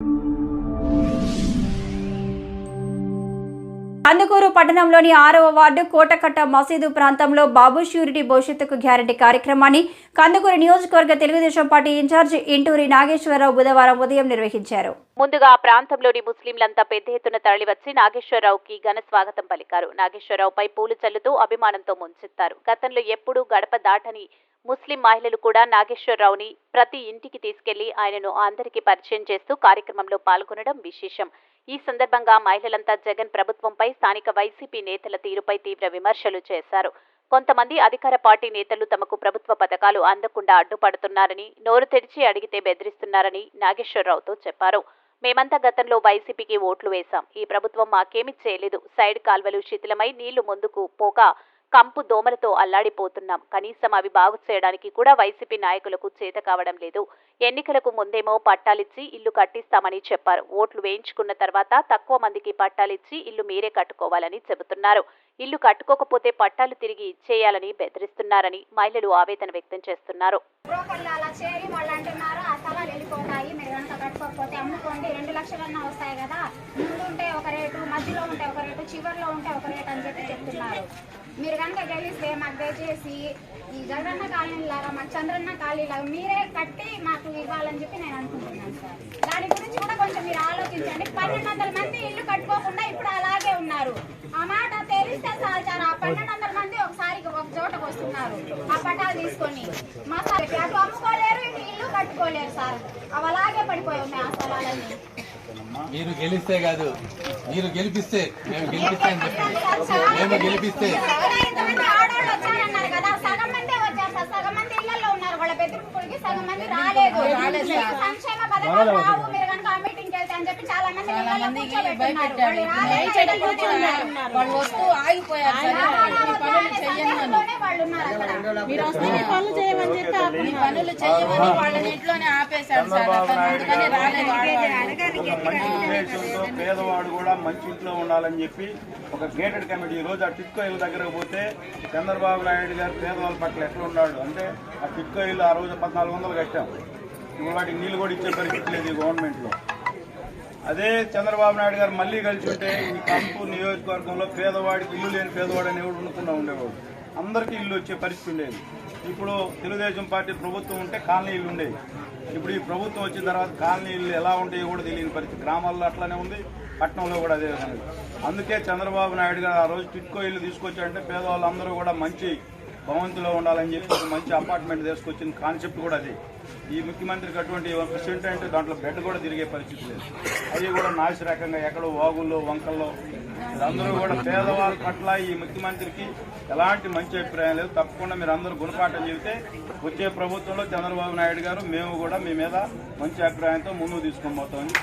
you. Kandukur పట్టణంలోని ఆరవ ward కోటకట్ట మసీదు ప్రాంతంలో బాబు ష్యూరిటీ భవిష్యత్తుకు గ్యారంటీ కార్యక్రమాన్ని కందుకూరు నియోజకవర్గ తెలుగుదేశం పార్టీ ఇన్ఛార్జ్ ఇంటూరి నాగేశ్వరరావు బుధవారం ఉదయం నిర్వహించారు. ముందుగా ఆ ప్రాంతంలోని ముస్లింలంతా పెద్ద ఎత్తున తరలివచ్చి నాగేశ్వరరావుకి ఘన స్వాగతం పలికారు. నాగేశ్వరరావుపై పూలు చల్లుతూ అభిమానంతో ముంచెత్తారు. గతంలో ఎప్పుడూ గడప దాటని ముస్లిం మహిళలు కూడా నాగేశ్వరరావుని ప్రతి ఇంటికి తీసుకెళ్ళి ఆయనను అందరికీ పరిచయం చేస్తూ కార్యక్రమంలో పాల్గొనడం విశేషం. ఈ సందర్భంగా మహిళలంతా జగన్ ప్రభుత్వంపై స్థానిక వైసీపీ నేతల తీరుపై తీవ్ర విమర్శలు చేశారు. కొంతమంది అధికార పార్టీ నేతలు తమకు ప్రభుత్వ పథకాలు అందకుండా అడ్డుపడుతున్నారని నోరు తెరిచి అడిగితే బెదిరిస్తున్నారని నాగేశ్వరరావుతో చెప్పారు. మేమంతా గతంలో వైసీపీకి ఓట్లు వేశాం. ఈ ప్రభుత్వం మాకేమీ చేయలేదు. సైడ్ కాల్వలు శిథిలమై నీళ్ళు ముందుకు పోక కంపు దోమలతో అల్లాడిపోతున్నాం. కనీసం అవి బాగు చేయడానికి కూడా వైసీపీ నాయకులకు చేత కావడం లేదు. ఎన్నికలకు ముందేమో పట్టాలిచ్చి ఇల్లు కట్టిస్తామని చెప్పారు. ఓట్లు వేయించుకున్న తర్వాత తక్కువ మందికి పట్టాలిచ్చి ఇల్లు మీరే కట్టుకోవాలని చెబుతున్నారు. ఇల్లు కట్టుకోకపోతే పట్టాలు తిరిగి ఇచ్చేయాలని బెదిరిస్తున్నారని మహిళలు ఆవేదన వ్యక్తం చేస్తున్నారు. అమ్ముకోండి రెండు లక్షలన్నా వస్తాయి కదా. ముందు ఉంటే ఒక రేటు మధ్యలో ఉంటే ఒక రేటు చివరిలో ఉంటే ఒక రేటు అని చెప్పి చెప్తున్నారు. మీరు కనుక గెలిస్తే మాకు దయచేసి ఈ జగనన్న కాలనీ లాగా మాకు చంద్రన్న కాలనీ లాగా మీరే కట్టి మాకు ఇవ్వాలని చెప్పి నేను అనుకుంటున్నాను సార్. దాని గురించి కూడా కొంచెం మీరు ఆలోచించండి. పన్నెండు వందల మంది ఇల్లు కట్టుకోకుండా ఇప్పుడు అలాగే ఉన్నారు. ఆ మాట తెలిస్తే చాలు సార్. ఆ పన్నెండు వందల మంది ఒకసారి ఒక చోటకు వస్తున్నారు. ఆ పటాలు తీసుకొని. మా సార్ అటు అమ్ముకోలేరు ఇటు ఇల్లు కట్టుకోలేరు సార్. అవి అలాగే పడిపోయి ఉన్నాయి ఆ స్థలాలన్నీ. మీరు గెలిస్తే కాదు. మీరు గెలిపిస్తే మేము గెలిపిస్తే. మేము గెలిపిస్తే. సగం మందే వచ్చారు సార్ సగం మంది ఇళ్ళలో ఉన్నారు. వాళ్ళ బెదిరింపులకి సగం మంది రాలేదు. సంక్షేమ పథకాలు రావు. మీరు చాలా వాళ్ళు వస్తూ ఆగిపోయారు పనులు మీరు పనులు చేయమని చెప్పి పనులు చెయ్యమని వాళ్ళని ఇంట్లోనే సార్. అతను అందుకని రాలేదు పేదవాడు కూడా మంచి ఇంట్లో ఉండాలని చెప్పి ఒక గేటెడ్ కమిటీ ఈ రోజు ఆ టిక్కో ఇల్లు దగ్గరకు పోతే చంద్రబాబు నాయుడు గారు పేదవాళ్ళ పట్ల ఎట్లా ఉన్నాడు? అంటే ఆ టిక్కో ఇల్లు ఆ రోజు పద్నాలుగు వందలు కట్టాం. ఇప్పుడు వాటికి నీళ్ళు కూడా ఇచ్చే పరిస్థితి లేదు ఈ గవర్నమెంట్లో అదే చంద్రబాబు నాయుడు గారు మళ్ళీ కలిసి ఉంటే ఈ కంపు నియోజకవర్గంలో పేదవాడికి ఇల్లు లేని పేదవాడు అని ఎవడు ఉండకుండా ఉండేవాడు. అందరికీ ఇల్లు వచ్చే పరిస్థితి ఉండేది. ఇప్పుడు తెలుగుదేశం పార్టీ ప్రభుత్వం ఉంటే కాలనీ ఇల్లు ఉండేది. ఇప్పుడు ఈ ప్రభుత్వం వచ్చిన తర్వాత కాలనీ ఇల్లు ఎలా ఉంటాయో కూడా తెలియని పరిస్థితి. గ్రామాల్లో అట్లానే ఉంది పట్టణంలో కూడా అదే విధంగా అందుకే చంద్రబాబు నాయుడు గారు ఆ రోజు టిట్కో ఇల్లు తీసుకొచ్చారంటే పేదవాళ్ళందరూ కూడా మంచి భవంతిలో ఉండాలని చెప్పి ఒక మంచి అపార్ట్మెంట్ తీసుకొచ్చిన కాన్సెప్ట్ కూడా అది. ఈ ముఖ్యమంత్రికి అటువంటి ఒక అంటే దాంట్లో బెడ్ కూడా తిరిగే పరిస్థితి లేదు. అవి కూడా నాసి రకంగా ఎక్కడో వాగుల్లో వంకల్లో అందరూ కూడా పేదవాళ్ళ పట్ల ఈ ముఖ్యమంత్రికి ఎలాంటి మంచి అభిప్రాయం లేదు. తప్పకుండా మీరు అందరూ గుణపాఠం చెబితే వచ్చే ప్రభుత్వంలో చంద్రబాబు నాయుడు గారు మేము కూడా మీ మీద మంచి అభిప్రాయంతో ముందుకు తీసుకొని పోతామని